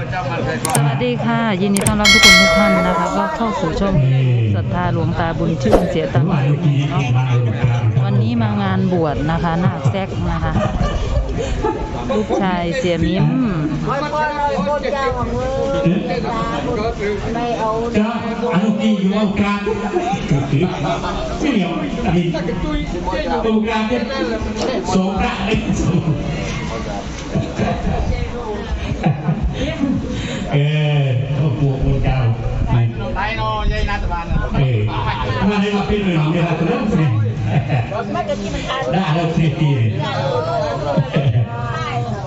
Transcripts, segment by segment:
สวัสดีค่ะ ยินดีต้อนรับทุกคนทุกท่านนะคะก็เข้าสู่ช่องศรัทธาหลวงตาบุญชื่นเสียตังค์เนาะวันนี้มางานบวชนะคะหน้าแซกนะคะลูกชายเสียมิ้มไม่เอาก็อันที่อยู่เอากางไม่เหนียวอันนี้ตรงกลางเนี่ยสองพระไอ้สอง เออเขาปวดคนเก่าไม่ไปเนาะยายนาตบานเออมาให้มาเป็นหนึ่งเนี่ยเราเริ่มสิไม่จะกินมันทานได้เราสิที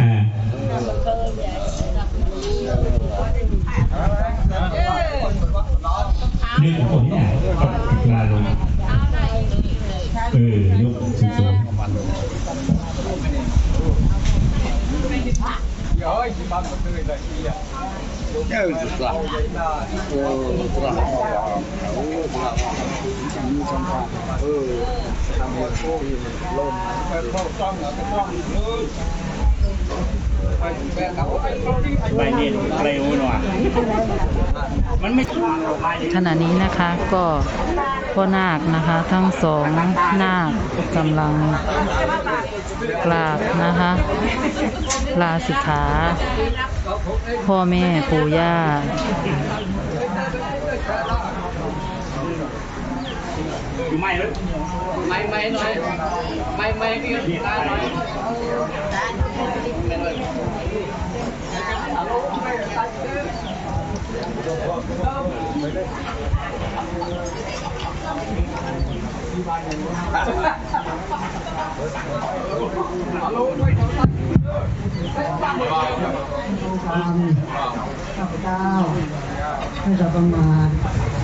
อ่านี่ผมเนี่ยง ขณะนี้นะคะก็พ่อนาคนะคะทั้งสองนาคกำลังกราบนะคะ ลาสิกขา พ่อแม่ปู่ย่าไม่ไม่ไม่น่อยไม่ไม่พี่ตาน่อย ข้าพเจ้าให้จะประมาท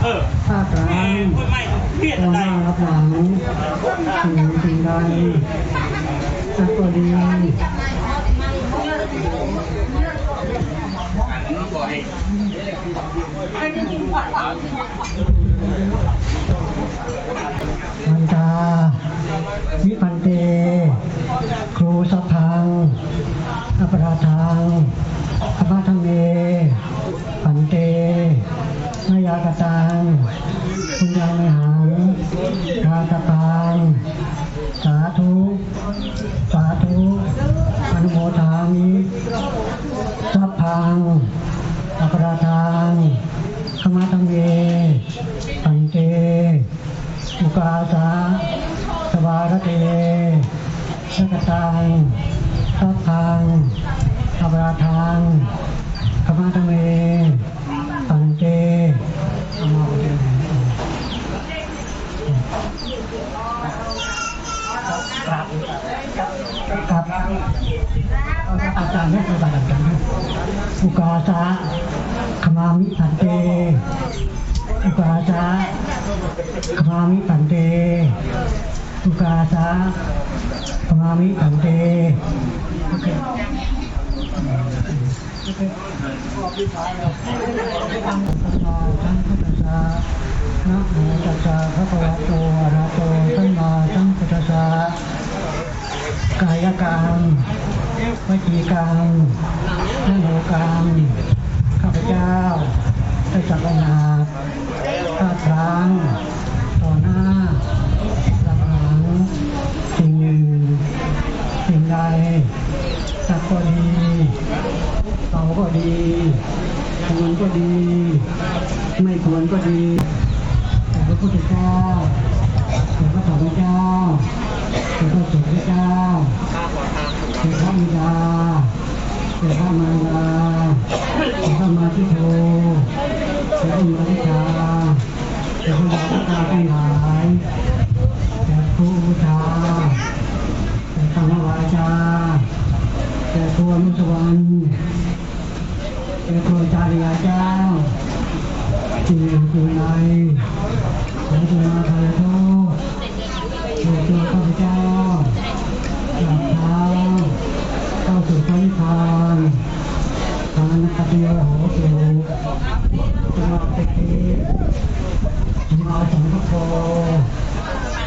เออพลาดร้ายพูดไม่เครียดต่ออะไรหน้ารับหลังสิ่งสิ่งใดสักก็ดีมันตาวิพันเต ครูสัพพังอัปราทังอภัทเม พันเตนายากตังคุณยังไม่หังทาตปังสาธุ สาธุอนุโมทามิสัพพังอัปราทังขมาทังเมพันเตอุกาสาสวารเตสกตังสัพพังอัปราทังขมาทังเมปันเจเอามาเอาเจครับ ครับอาจารย์ไม่ปฏิบัติกันนะอุ กายกรรมวจีกรรมมโนกรรมข้าพเจ้าได้จักรนาพลาดพลั้งต่อหน้าหลังหลังสิ่งหนึ่งสิ่งใดสักก็ดีเราก็ดีควรก็ดี ไม่ควรก็ดีแต่พระพุทธเจ้าแต่พระธรรมเจ้า แต่พระสุริยาเป็นพระมิดาเป็นพระมารดาแต่พระมาทิโทแต่พระมาทิชาแต่พระยาตาทั้งหลายแต่ครูบูชา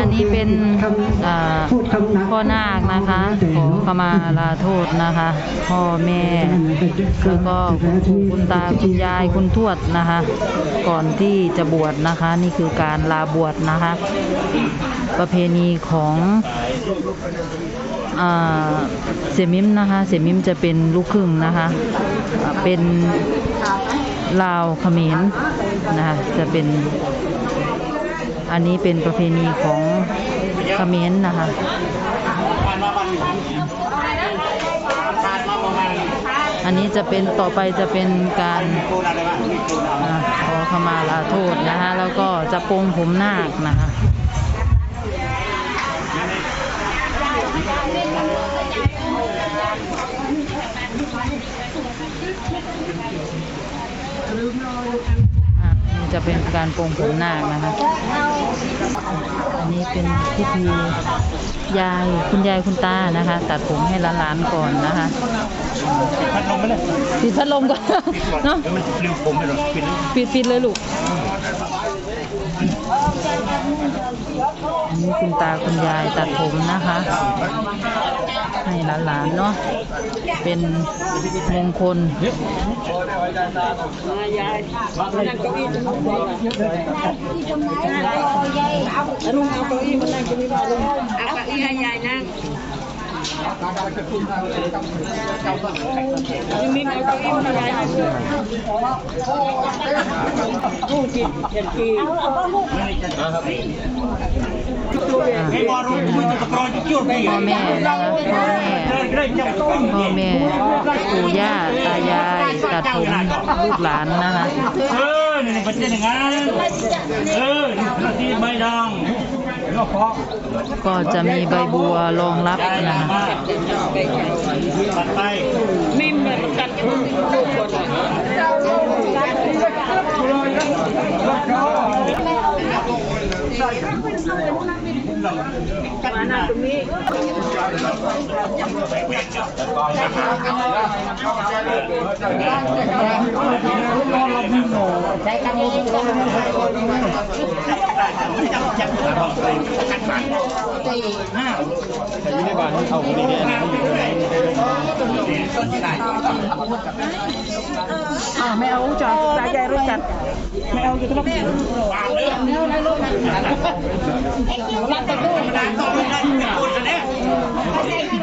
อันนี้เป็นอ่าพูดคำหนักพ่อนาคนะคะขอขมาลาโทษนะคะ พ่อแม่ แล้วก็คุณปู่คุณตาคุณยายคุณทวดนะคะ ก่อนที่จะบวชนะคะ นี่คือการลาบวชนะคะ ประเพณีของอเสยมิมนะคะ เสยมิมจะเป็นลูกครึ่งนะคะ เป็นลาวเขมรนะคะ จะเป็น อันนี้เป็นประเพณีของเขมรนะคะอันนี้จะเป็นต่อไปจะเป็นการขอขมาลาโทษนะคะแล้วก็จะปรงผมนาคนะคะอะนี่ จะเป็นการปรงผมนาคนะคะ อันนี้เป็นพิธียายคุณยายคุณตานะคะ ตัดผมให้หลานๆก่อนนะคะพัดลมไปเลยปิดพัดลมก่อนเนาะเดี๋ยวมันลืมผมไปหรอกปิดเลยปิดปิดเลยลูกอันนี้คุณตาคุณยายตัดผมนะคะ ให้หลานๆเนาะเป็นมงคลลุงเอาเก้าอี้มานั่งตรงนี้บ้างลุงเอาเก้าอี้ให้ยายนั่งยังมีเอาเก้าอี้มายายนั่งด้วยลูกจิตเห็นกีอะไอ้บอลรู้มันกรอนจุดไป พ่อแม่พ่อแม่พ่อแม่ปู่ย่าตายายตัดผมลูกหลานนะคะเออนี่มันเป็นอย่างนั้นเออทีไม่ดังก็เพราะก็จะมีใบบัวรองรับนะคะตัดไปมิมแบบกัดลู กคนมานั่งตรงนี้ อ่าไม่เอาจ้ะตายายรู้จักไม่เอาอยู่ครับรักกันด้วยใช่นี่กิน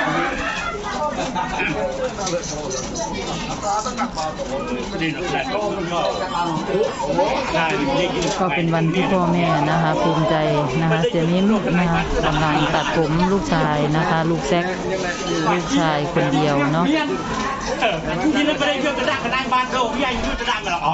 ก็เป็นวันที่พ่อแม่นะคะภูมิใจนะคะเสียมิ้มนะคะกำลังตัดผมลูกชายนะคะ ลูกแซกลูกชายคนเดียวเนาะที่เราไปได้เรื่องกระด้างกระด้างบ้านเราพี่ใหญ่ยืดกระด้างกันหรออ๋อ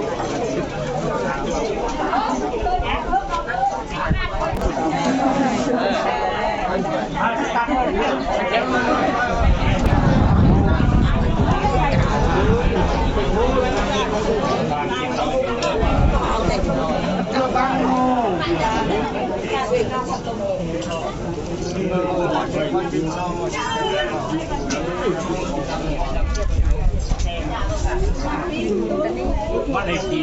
เว่าในที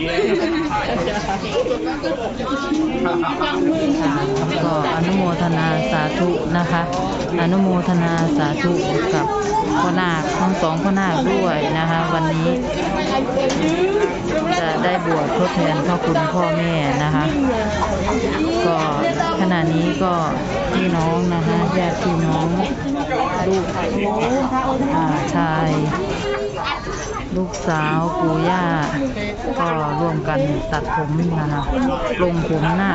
ค่ะก็อนุโมทนาสาธุนะคะ อนุโมทนาสาธุกับพ่อนาคทั้งสองพ่อนาคด้วยนะคะ วันนี้จะได้บวชทดแทนพระคุณพ่อแม่นะคะ ก็ขณะนี้ก็พี่น้องนะคะญาติพี่น้องลูกอาชาย ลูกสาวปู่ย่าก็ร่วมกันตัดผมนะคะปลงผมหน้า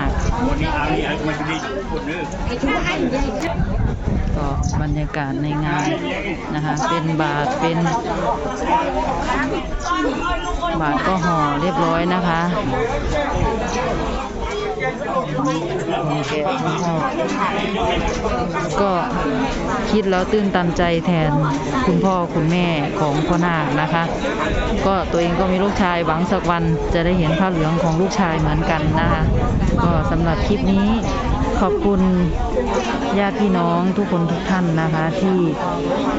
ก็บรรยากาศในงานนะคะ เป็นบาทเป็น บาทก็ห่อเรียบร้อยนะคะ ก็คิดแล้วตื้นตันใจแทนคุณพ่อคุณแม่ของพ่อนาคนะคะ ก็ตัวเองก็มีลูกชายหวังสักวันจะได้เห็นผ้าเหลืองของลูกชายเหมือนกันนะคะก็สำหรับคลิปนี้ขอบคุณญาติพี่น้องทุกคนทุกท่านนะคะที่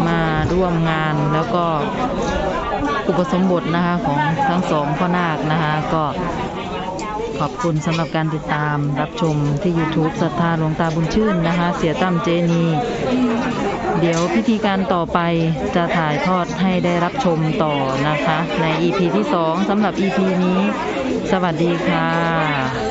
มาร่วมงานแล้วก็อุปสมบทนะคะของทั้งสองพ่อนาคนะคะก็ ขอบคุณสำหรับการติดตามรับชมที่ YouTube ศรัทธาหลวงตาบุญชื่นนะคะ เสียตั้มเจนี เดี๋ยวพิธีการต่อไปจะถ่ายทอดให้ได้รับชมต่อนะคะ ใน EP ที่ 2สำหรับ EP นี้ สวัสดีค่ะ